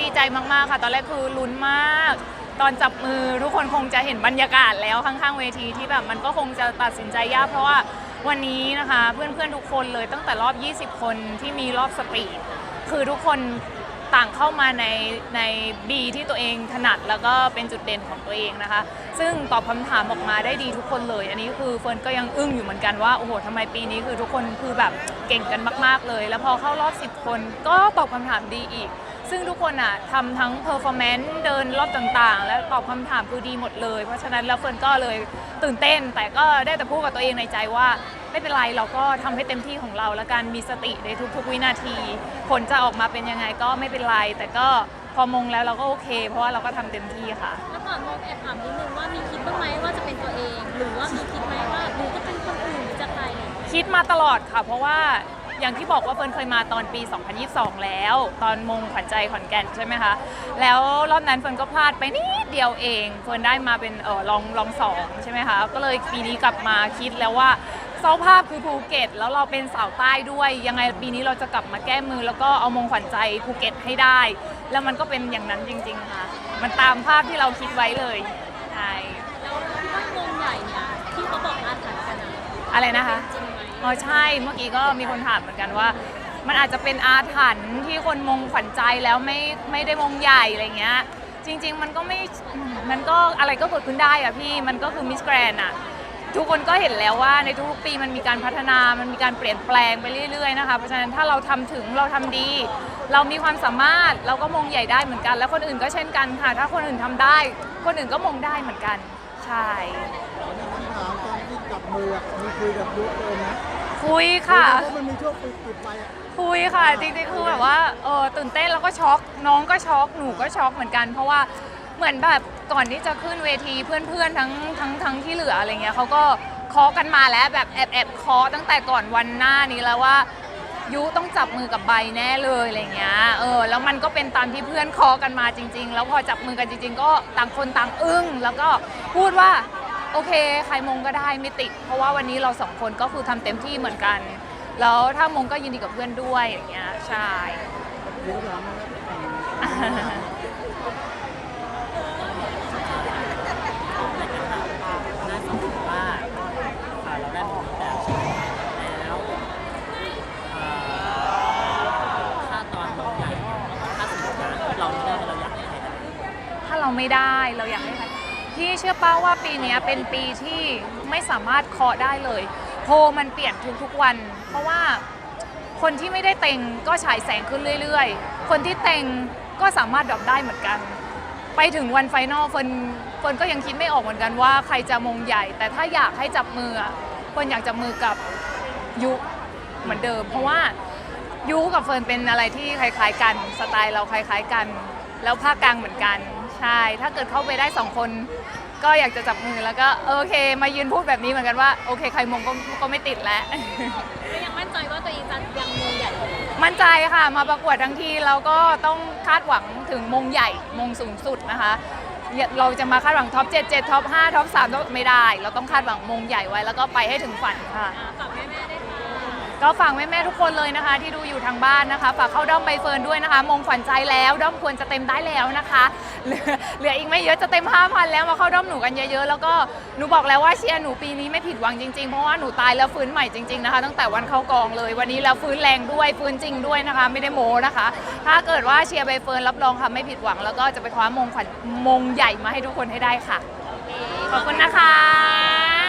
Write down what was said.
ดีใจมากๆค่ะ ตอนแรกคือลุ้นมาก ตอนจับมือทุกคนคงจะเห็นบรรยากาศแล้วข้างๆเวทีที่แบบมันก็คงจะตัดสินใจยากเพราะว่าวันนี้นะคะเพื่อนๆทุกคนเลยตั้งแต่รอบ 20 คนที่มีรอบสปีดคือทุกคนต่างเข้ามาในในบีที่ตัวเองถนัดแล้วก็เป็นจุดเด่นของตัวเองนะคะ ซึ่งตอบคำถามออกมาได้ดีทุกคนเลย อันนี้คือเฟิร์นก็ยังอึ้งอยู่เหมือนกันว่าโอ้โหทำไมปีนี้คือทุกคนคือแบบเก่งกันมาก ๆเลย แล้วพอเข้ารอบ 10 คนก็ตอบคำถามดีอีก ซึ่งทุกคนอะทำทั้งเพอร์ฟอร์แมนซ์เดินรอบต่างๆ และตอบคำถามคือดีหมดเลย เพราะฉะนั้นแล้วเฟิร์นก็เลยตื่นเต้น แต่ก็ได้แต่พูดกับตัวเองในใจว่า ไม่เป็นไรเราก็ทำให้เต็มที่ของเรา และการมีสติในทุกๆ วินาที ผลจะออกมาเป็นยังไงก็ไม่เป็นไร แต่ก็พอมงแล้วเราก็โอเค เพราะว่าเราก็ทำเต็มที่ค่ะ แล้วก่อนมองแอบถามนิดนึงว่ามีคิดบ้างไหมว่าจะเป็นตัวเอง หรือว่ามีคิดไหมว่าหรือจะเป็นคนอื่นหรือจะใครคิดมาตลอดค่ะ เพราะว่า อย่างที่บอกว่าเฟิร์นเคยมาตอนปี 2022 แล้ว ตอนมงขวัญใจขอนแก่นใช่ไหมคะ แล้วรอบนั้นเฟิร์นก็พลาดไปนิดเดียวเองเฟิร์นได้มาเป็นเออลองลองสองใช่ไหมคะ ก็เลยปีนี้กลับมาคิดแล้วว่าเซาภาพคือภูเก็ต แล้วเราเป็นสาวใต้ด้วย ยังไงปีนี้เราจะกลับมาแก้มือ แล้วก็เอามงขวัญใจภูเก็ตให้ได้ แล้วมันก็เป็นอย่างนั้นจริง ๆ ค่ะ มันตามภาพที่เราคิดไว้เลยใช่แล้วที่ว่าวงใหญ่เนี่ยที่เขาบอกอาถรรพ์กันอะอะไรนะคะ จริงไหม อ๋อใช่เมื่อกี้ก็มีคนถามเหมือนกันว่า มันอาจจะเป็นอาถรรพ์ที่คนมงขวัญใจแล้วไม่ไม่ได้มงใหญ่อะไรเงี้ย จริง ๆ มันก็ไม่มันก็อะไรก็เกิดขึ้นได้อะพี่มันก็คือมิสแกรนอะทุกคนก็เห็นแล้วว่าในทุกๆปีมันมีการพัฒนา มันมีการเปลี่ยนแปลงไปเรื่อยๆนะคะ เพราะฉะนั้นถ้าเราทำถึงเราทำดี เรามีความสามารถเราก็มงใหญ่ได้เหมือนกัน แล้วคนอื่นก็เช่นกันค่ะ ถ้าคนอื่นทำได้ คนอื่นก็มงได้เหมือนกัน ใช่ คำถามตอ ที่จับมืออะมีคุยกับยุเลยนะคุยค่ะ เพราะมันมีช่วงปิดปิดไปอะคุยค่ะ จริงๆคือแบบว่าเออตื่นเต้นแล้วก็ช็อก น้องก็ช็อกหนูก็ช็อกเหมือนกัน เพราะว่าเหมือนแบบก่อนที่จะขึ้นเวทีเพื่อนๆทั้งทั้งทั้งที่เหลืออะไรเงี้ยเขาก็เคาะกันมาแล้วแบบแอบแอบเคาะตั้งแต่ก่อนวันหน้านี้แล้วว่ายุต้องจับมือกับใบแน่เลยอะไรเงี้ยเออแล้วมันก็เป็นตามที่เพื่อนเคาะกันมาจริง ๆ แล้วพอจับมือกันจริง ๆ ก็ต่างคนต่างอึ้ง แล้วก็พูดว่า โอเค ใครมงก็ได้ไม่ติด เพราะว่าวันนี้เราสองคนก็คือทำเต็มที่เหมือนกัน แล้วถ้ามงก็ยินดีกับเพื่อนด้วยอย่างเงี้ยใช่เดี๋ยวถามนะครับน่าสนใจว่าอ่าเราได้มองแล้วใช่ไหมแล้วอ่าถ้าตอนมองใหญ่ถ้าสมมติว่าเราไม่ได้เราอยากให้ใคร พี่เชื่อป้าว่าปีนี้เป็นปีที่ไม่สามารถเคาะได้เลย โพลมันเปลี่ยนทุกๆวัน เพราะว่าคนที่ไม่ได้เต็งก็ฉายแสงขึ้นเรื่อยๆ คนที่เต็งก็สามารถดรอปได้เหมือนกัน ไปถึงวันไฟนอลเฟิร์นเฟิร์นก็ยังคิดไม่ออกเหมือนกันว่าใครจะมงใหญ่ แต่ถ้าอยากให้จับมือเฟิร์นอยากจับมือกับยุเหมือนเดิม เพราะว่ายุกับเฟิร์นเป็นอะไรที่คล้าย ๆ กันสไตล์เราคล้าย ๆกัน แล้วภาคกลางเหมือนกัน ใช่ ถ้าเกิดเข้าไปได้สองคน ก็อยากจะจับมือแล้วก็โอเคมายืนพูดแบบนี้เหมือนกันว่าโอเคใครมงก็ก็ไม่ติดแล้ว ก็ยังมั่นใจว่าตัวเองจะยังมงใหญ่อยู่มั่นใจค่ะมาประกวดทั้งทีเราก็ต้องคาดหวังถึงมงใหญ่มงสูงสุดนะคะอย่าเราจะมาคาดหวังท็อป 7 7ท็อป5ท็อป3ท็อปไม่ได้ เราต้องคาดหวังมงใหญ่ไว้แล้วก็ไปให้ถึงฝันค่ะ อ่าฝากแม่ๆได้ค่ะ ก็ฝากแม่ๆทุกคนเลยนะคะ ที่ดูอยู่ทางบ้านนะคะ ฝากเข้าด้อมใบเฟิร์นด้วยนะคะ มงขวัญใจแล้วด้อมควรจะเต็มได้แล้วนะคะเหลือเหลืออีกไม่เยอะจะเต็ม5,000แล้วมาเข้าด้อมหนูกันเยอะๆแล้วก็หนูบอกแล้วว่าเชียร์หนูปีนี้ไม่ผิดหวังจริงๆเพราะว่าหนูตายแล้วฟื้นใหม่จริงๆนะคะ ตั้งแต่วันเข้ากองเลย วันนี้แล้วฟื้นแรงด้วยฟื้นจริงด้วยนะคะ ไม่ได้โมนะคะ ถ้าเกิดว่าเชียร์ใบเฟิร์นรับรองค่ะไม่ผิดหวัง แล้วก็จะไปคว้ามงขวัญมงใหญ่มาให้ทุกคนให้ได้ค่ะขอบคุณนะคะ